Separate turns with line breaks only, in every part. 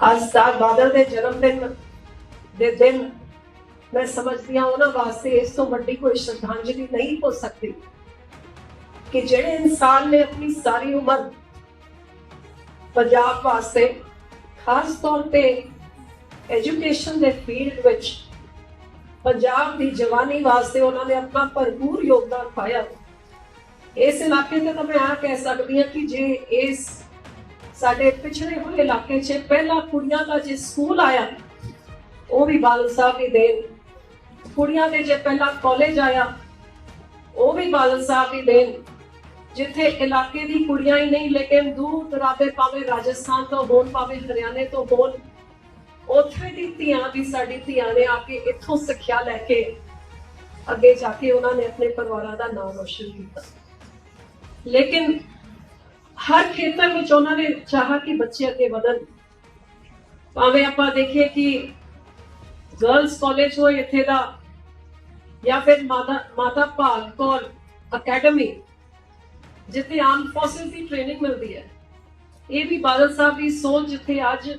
ਅੱਜ ਸਾਲ ਬਾਦਲ ਦੇ ਜਨਮ ਦਿਨ ਦੇ ਦਿਨ ਮੈਂ ਸਮਝਦੀ ਹਾਂ ਉਹਨਾਂ ਵਾਸਤੇ ਇਸ ਤੋਂ ਵੱਡੀ ਕੋਈ ਸ਼ਰਧਾਂਜਲੀ ਨਹੀਂ ਹੋ ਸਕਦੀ ਕਿ ਜਿਹੜੇ ਇਨਸਾਨ ਨੇ ਆਪਣੀ ਸਾਰੀ ਉਮਰ ਪੰਜਾਬ ਵਾਸਤੇ ਖਾਸ ਤੌਰ ਤੇ ਐਜੂਕੇਸ਼ਨ ਦੇ ਫੀਲਡ ਵਿੱਚ ਪੰਜਾਬ ਦੀ ਜਵਾਨੀ ਵਾਸਤੇ ਉਹਨਾਂ ਨੇ ਆਪਣਾ ਭਰਪੂਰ ਯੋਗਦਾਨ ਪਾਇਆ। ਇਸ ਇਲਾਕੇ ਤੇ ਤਾਂ ਮੈਂ ਆ ਕਹਿ ਸਕਦੀ ਹਾਂ ਕਿ ਜੇ ਇਸ ਸਾਡੇ ਪਿਛਲੇ ਹੋਏ ਇਲਾਕੇ 'ਚ ਪਹਿਲਾ ਕੁੜੀਆਂ ਦਾ ਜੇ ਸਕੂਲ ਆਇਆ, ਉਹ ਵੀ ਬਾਦਲ ਸਾਹਿਬ ਦੀ ਦੇਣ। ਕੁੜੀਆਂ ਦੇ ਜੇ ਪਹਿਲਾ ਕਾਲਜ ਆਇਆ, ਉਹ ਵੀ ਬਾਦਲ ਸਾਹਿਬ ਦੀ ਦੇਣ। ਜਿੱਥੇ ਇਲਾਕੇ ਦੀ ਕੁੜੀਆਂ ਹੀ ਨਹੀਂ, ਲੇਕਿਨ ਦੂਰ ਦਰਾਬੇ ਭਾਵੇਂ ਰਾਜਸਥਾਨ ਤੋਂ ਹੋਣ, ਭਾਵੇਂ ਹਰਿਆਣੇ ਤੋਂ ਹੋਣ, ਉੱਥੇ ਦੀ ਧੀਆਂ ਵੀ ਸਾਡੀ ਧੀਆਂ ਨੇ ਆ ਕੇ ਇੱਥੋਂ ਸਿੱਖਿਆ ਲੈ ਕੇ ਅੱਗੇ ਜਾ ਕੇ ਉਹਨਾਂ ਨੇ ਆਪਣੇ ਪਰਿਵਾਰਾਂ ਦਾ ਨਾਮ ਰੋਸ਼ਨ ਕੀਤਾ। ਲੇਕਿਨ ਹਰ ਖੇਤਰ ਵਿੱਚ ਉਹਨਾਂ ਨੇ ਚਾਹਾ ਕਿ ਬੱਚੇ ਅੱਗੇ ਵਧਣ ਭਾਵੇਂ ਆਪਾਂ ਦੇਖੀਏ ਕਿ ਗਰਲਸ ਕਾਲਜ ਹੋਏ ਇੱਥੇ ਦਾ ਜਾਂ ਫਿਰ ਮਾਤਾ ਮਾਤਾ ਭਾਗ ਕੌਰ ਅਕੈਡਮੀ ਜਿੱਥੇ ਆਮ ਫੋਰਸਿਸ ਦੀ ਟ੍ਰੇਨਿੰਗ ਮਿਲਦੀ ਹੈ ਇਹ ਵੀ ਬਾਦਲ ਸਾਹਿਬ ਦੀ ਸੋਚ ਜਿੱਥੇ ਅੱਜ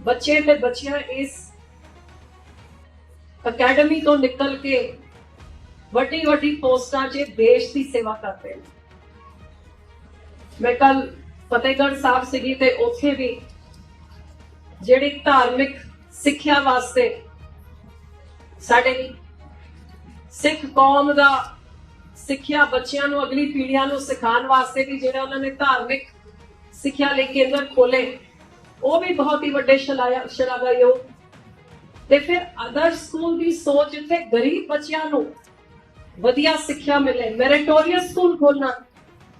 ਬੱਚੇ ਤੇ ਬੱਚੀਆਂ ਇਸ ਅਕੈਡਮੀ ਤੋਂ ਨਿਕਲ ਕੇ ਵੱਡੀ ਵੱਡੀ ਪੋਸਟਾਂ 'ਚ ਦੇਸ਼ ਦੀ ਸੇਵਾ ਕਰਦੇ ਨੇ ਮੈਂ ਕੱਲ ਫਤਿਹਗੜ੍ਹ ਸਾਹਿਬ ਸੀਗੀ ਤੇ ਉੱਥੇ ਵੀ ਜਿਹੜੀ ਧਾਰਮਿਕ ਸਿੱਖਿਆ ਵਾਸਤੇ ਸਾਡੇ ਸਿੱਖ ਕੌਮ ਦਾ ਸਿੱਖਿਆ ਬੱਚਿਆਂ ਨੂੰ, ਅਗਲੀ ਪੀੜ੍ਹੀਆਂ ਨੂੰ ਸਿਖਾਉਣ ਵਾਸਤੇ ਵੀ ਜਿਹੜਾ ਉਹਨਾਂ ਨੇ ਧਾਰਮਿਕ ਸਿੱਖਿਆ ਲਈ ਕੇਂਦਰ ਖੋਲੇ ਉਹ ਵੀ ਬਹੁਤ ਹੀ ਵੱਡੇ ਸ਼ਲਾਇਆ, ਸ਼ਲਾਘਾਯੋਗ। ਤੇ ਫਿਰ ਆਦਰਸ਼ ਸਕੂਲ ਦੀ ਸੋਚ ਜਿੱਥੇ ਗਰੀਬ ਬੱਚਿਆਂ ਨੂੰ ਵਧੀਆ ਸਿੱਖਿਆ ਮਿਲੇ ਮੈਰਿਟੋਰੀਅਸ ਸਕੂਲ ਖੋਲਣਾ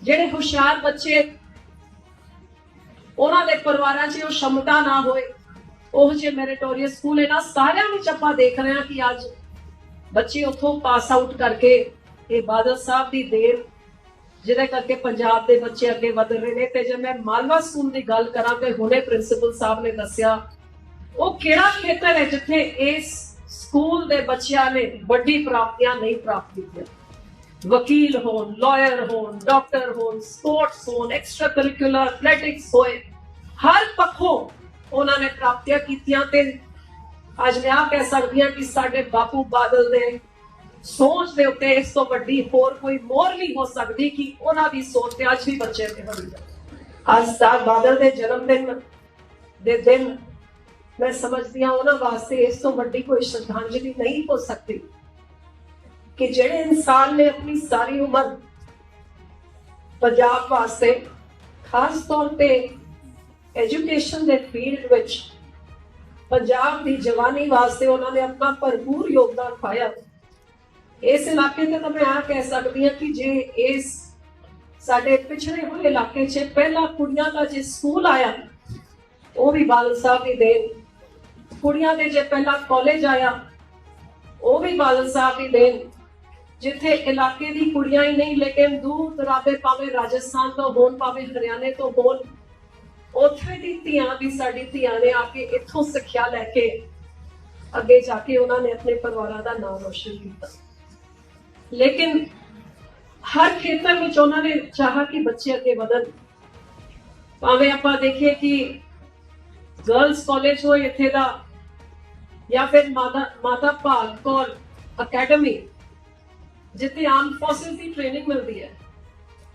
ਜਿਹੜੇ ਹੁਸ਼ਿਆਰ ਬੱਚੇ ਉਹਨਾਂ ਦੇ ਪਰਿਵਾਰਾਂ 'ਚ ਉਹ ਸ਼ਮਤਾ ਨਾ ਹੋਏ, ਉਹ ਜੇ ਮੈਰਿਟੋਰੀਅਸ ਸਕੂਲ ਇਹਨਾਂ ਸਾਰਿਆਂ ਵਿੱਚ ਆਪਾਂ ਦੇਖ ਰਹੇ ਹਾਂ ਕਿ ਅੱਜ ਬੱਚੇ ਉੱਥੋਂ ਪਾਸ ਆਊਟ ਕਰਕੇ ਇਹ ਬਾਦਲ ਸਾਹਿਬ ਦੀ ਦੇਰ ਜਿਹਦੇ ਕਰਕੇ ਪੰਜਾਬ ਦੇ ਬੱਚੇ ਅੱਗੇ ਵਧ ਰਹੇ ਨੇ। ਤੇ ਜੇ ਮੈਂ ਮਾਲਵਾ ਸਕੂਲ ਦੀ ਗੱਲ ਕਰਾਂ ਤੇ ਹੁਣੇ ਪ੍ਰਿੰਸੀਪਲ ਸਾਹਿਬ ਨੇ ਦੱਸਿਆ, ਉਹ ਕਿਹੜਾ ਖੇਤਰ ਹੈ ਜਿੱਥੇ ਇਸ ਸਕੂਲ ਦੇ ਬੱਚਿਆਂ ਨੇ ਵੱਡੀ ਪ੍ਰਾਪਤੀਆਂ ਨਹੀਂ ਪ੍ਰਾਪਤ ਕੀਤੀਆਂ? ਵਕੀਲ ਹੋਣ ਲਾਇਰ ਹੋਣ ਡਾਕਟਰ ਹੋਣ ਸਪੋਰਟਸ ਹੋਣ ਐਕਸਟਰਾ ਕਰਿਕੂਲਰ ਐਥਲੈਟਿਕਸ ਹੋਏ, ਹਰ ਪੱਖੋਂ ਉਹਨਾਂ ਨੇ ਪ੍ਰਾਪਤੀਆਂ ਕੀਤੀਆਂ ਤੇ ਅੱਜ ਮੈਂ ਆਹ ਕਹਿ ਸਕਦੀ ਹਾਂ ਕਿ ਸਾਡੇ ਬਾਪੂ ਬਾਦਲ ਦੇ ਸੋਚ ਦੇ ਉੱਤੇ ਇਸ ਤੋਂ ਵੱਡੀ ਹੋਰ ਕੋਈ ਮੋਹਰ ਨਹੀਂ ਹੋ ਸਕਦੀ ਕਿ ਉਹਨਾਂ ਦੀ ਸੋਚ ਤੇ ਅੱਜ ਵੀ ਬੱਚੇ ਤੇ ਹੋਈ ਹੈ ਅੱਜ ਸਾਲ ਬਾਦਲ ਦੇ ਜਨਮ ਦਿਨ ਦੇ ਦਿਨ ਮੈਂ ਸਮਝਦੀ ਹਾਂ ਉਹਨਾਂ ਵਾਸਤੇ ਇਸ ਤੋਂ ਵੱਡੀ ਕੋਈ ਸ਼ਰਧਾਂਜਲੀ ਨਹੀਂ ਹੋ ਸਕਦੀ। ਕਿ ਜਿਹੜੇ ਇਨਸਾਨ ਨੇ ਆਪਣੀ ਸਾਰੀ ਉਮਰ ਪੰਜਾਬ ਵਾਸਤੇ, ਖਾਸ ਤੌਰ ਤੇ ਐਜੂਕੇਸ਼ਨ ਦੇ ਫੀਲਡ ਵਿੱਚ ਪੰਜਾਬ ਦੀ ਜਵਾਨੀ ਵਾਸਤੇ ਉਹਨਾਂ ਨੇ ਆਪਣਾ ਭਰਪੂਰ ਯੋਗਦਾਨ ਪਾਇਆ। ਇਸ ਇਲਾਕੇ ਤੇ ਤਾਂ ਮੈਂ ਆ ਕਹਿ ਸਕਦੀ ਹਾਂ ਕਿ ਜੇ ਇਸ ਸਾਡੇ ਪਿਛੜੇ ਹੋਏ ਇਲਾਕੇ 'ਚ ਪਹਿਲਾ ਕੁੜੀਆਂ ਦਾ ਜੇ ਸਕੂਲ ਆਇਆ, ਉਹ ਵੀ ਬਾਦਲ ਸਾਹਿਬ ਦੀ ਦੇਣ। ਕੁੜੀਆਂ ਦੇ ਜੇ ਪਹਿਲਾ ਕਾਲਜ ਆਇਆ, ਉਹ ਵੀ ਬਾਦਲ ਸਾਹਿਬ ਦੀ ਦੇਣ। ਜਿੱਥੇ ਇਲਾਕੇ ਦੀ ਕੁੜੀਆਂ ਹੀ ਨਹੀਂ, ਲੇਕਿਨ ਦੂਰ ਦਰਾਬੇ ਭਾਵੇਂ ਰਾਜਸਥਾਨ ਤੋਂ ਹੋਣ, ਭਾਵੇਂ ਹਰਿਆਣੇ ਤੋਂ ਹੋਣ, ਉੱਥੇ ਦੀ ਧੀਆਂ ਵੀ ਸਾਡੀ ਧੀਆਂ ਨੇ ਆ ਕੇ ਇੱਥੋਂ ਸਿੱਖਿਆ ਲੈ ਕੇ ਅੱਗੇ ਜਾ ਕੇ ਉਹਨਾਂ ਨੇ ਆਪਣੇ ਪਰਿਵਾਰਾਂ ਦਾ ਨਾਮ ਰੋਸ਼ਨ ਕੀਤਾ। ਲੇਕਿਨ ਹਰ ਖੇਤਰ ਵਿੱਚ ਉਹਨਾਂ ਨੇ ਚਾਹਾ ਕਿ ਬੱਚੇ ਅੱਗੇ ਵਧਣ। ਭਾਵੇਂ ਆਪਾਂ ਦੇਖੀਏ ਕਿ ਗਰਲਸ ਕਾਲਜ ਹੋਏ ਇੱਥੇ ਦਾ, ਜਾਂ ਫਿਰ ਮਾਤਾ ਮਾਤਾ ਭਾਗ ਕੌਰ ਅਕੈਡਮੀ ਜਿੱਥੇ ਆਮ ਫੋਰਸਿਸ ਦੀ ਟ੍ਰੇਨਿੰਗ ਮਿਲਦੀ ਹੈ।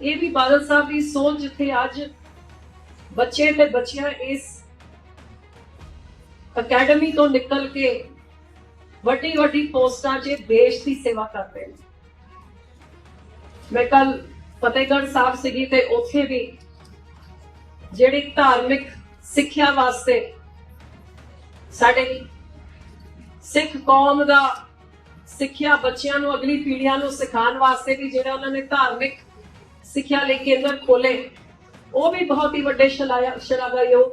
ਇਹ ਵੀ ਬਾਦਲ ਸਾਹਿਬ ਦੀ ਸੋਚ ਜਿੱਥੇ ਅੱਜ ਬੱਚੇ ਤੇ ਬੱਚੀਆਂ ਇਸ ਅਕੈਡਮੀ ਤੋਂ ਨਿਕਲ ਕੇ ਵੱਡੀ ਵੱਡੀ ਪੋਸਟਾਂ 'ਚ ਦੇਸ਼ ਦੀ ਸੇਵਾ ਕਰਦੇ ਨੇ। ਮੈਂ ਕੱਲ ਫਤਿਹਗੜ੍ਹ ਸਾਹਿਬ ਸੀਗੀ ਤੇ ਉੱਥੇ ਵੀ ਜਿਹੜੀ ਧਾਰਮਿਕ ਸਿੱਖਿਆ ਵਾਸਤੇ ਸਾਡੇ ਸਿੱਖ ਕੌਮ ਦਾ ਸਿੱਖਿਆ ਬੱਚਿਆਂ ਨੂੰ, ਅਗਲੀ ਪੀੜ੍ਹੀਆਂ ਨੂੰ ਸਿਖਾਉਣ ਵਾਸਤੇ ਵੀ ਜਿਹੜਾ ਉਹਨਾਂ ਨੇ ਧਾਰਮਿਕ ਸਿੱਖਿਆ ਲਈ ਕੇਂਦਰ ਖੋਲੇ ਉਹ ਵੀ ਬਹੁਤ ਹੀ ਵੱਡੇ ਸ਼ਲਾਘਾਯੋਗ।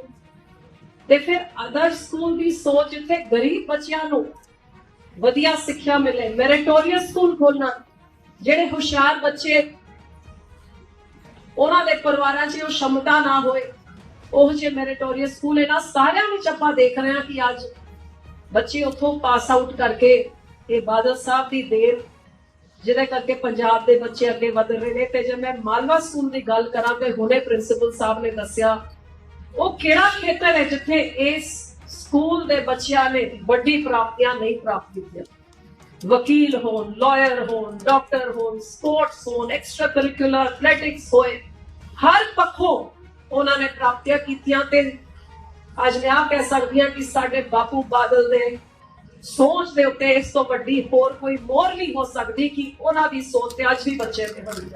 ਤੇ ਫਿਰ ਆਦਰਸ਼ ਸਕੂਲ ਦੀ ਸੋਚ ਜਿੱਥੇ ਗਰੀਬ ਬੱਚਿਆਂ ਨੂੰ ਵਧੀਆ ਸਿੱਖਿਆ ਮਿਲੇ ਮੈਰਿਟੋਰੀਅਸ ਸਕੂਲ ਖੋਲਣਾ ਜਿਹੜੇ ਹੁਸ਼ਿਆਰ ਬੱਚੇ, ਉਹਨਾਂ ਦੇ ਪਰਿਵਾਰਾਂ 'ਚ ਉਹ ਸ਼ਮਤਾ ਨਾ ਹੋਏ, ਉਹ ਜੇ ਮੈਰਿਟੋਰੀਅਸ ਸਕੂਲ ਇਹਨਾਂ ਸਾਰਿਆਂ ਵਿੱਚ ਆਪਾਂ ਦੇਖ ਰਹੇ ਹਾਂ ਕਿ ਅੱਜ ਬੱਚੇ ਉੱਥੋਂ ਪਾਸ ਆਊਟ ਕਰਕੇ ਇਹ ਬਾਦਲ ਸਾਹਿਬ ਦੀ ਦੇਰ ਜਿਹਦੇ ਕਰਕੇ ਪੰਜਾਬ ਦੇ ਬੱਚੇ ਅੱਗੇ ਵਧ ਰਹੇ ਨੇ। ਤੇ ਜੇ ਮੈਂ ਮਾਲਵਾ ਸਕੂਲ ਦੀ ਗੱਲ ਕਰਾਂ ਤੇ ਹੁਣੇ ਪ੍ਰਿੰਸੀਪਲ ਸਾਹਿਬ ਨੇ ਦੱਸਿਆ, ਉਹ ਕਿਹੜਾ ਖੇਤਰ ਹੈ ਜਿੱਥੇ ਇਸ ਸਕੂਲ ਦੇ ਬੱਚਿਆਂ ਨੇ ਵੱਡੀ ਪ੍ਰਾਪਤੀਆਂ ਨਹੀਂ ਪ੍ਰਾਪਤ ਕੀਤੀਆਂ? ਵਕੀਲ ਹੋਣ ਲਾਇਰ ਹੋਣ ਡਾਕਟਰ ਹੋਣ ਸਪੋਰਟਸ ਹੋਣ ਐਕਸਟਰਾ ਕਰਿਕੂਲਰ ਐਥਲੈਟਿਕਸ ਹੋਏ, ਹਰ ਪੱਖੋਂ ਉਹਨਾਂ ਨੇ ਪ੍ਰਾਪਤੀਆਂ ਕੀਤੀਆਂ ਤੇ ਅੱਜ ਮੈਂ ਆ ਕਹਿ ਸਕਦੀ ਹਾਂ ਕਿ ਸਾਡੇ ਬਾਪੂ ਬਾਦਲ ਦੇ ਸੋਚ ਦੇ ਉੱਤੇ ਇਸ ਤੋਂ ਵੱਡੀ ਹੋਰ ਕੋਈ ਮੋਹਰ ਨਹੀਂ ਹੋ ਸਕਦੀ ਕਿ ਉਹਨਾਂ ਦੀ ਸੋਚ ਤੇ ਅੱਜ ਵੀ ਬੱਚੇ ਤੇ ਹੁੰਦੀ ਹੈ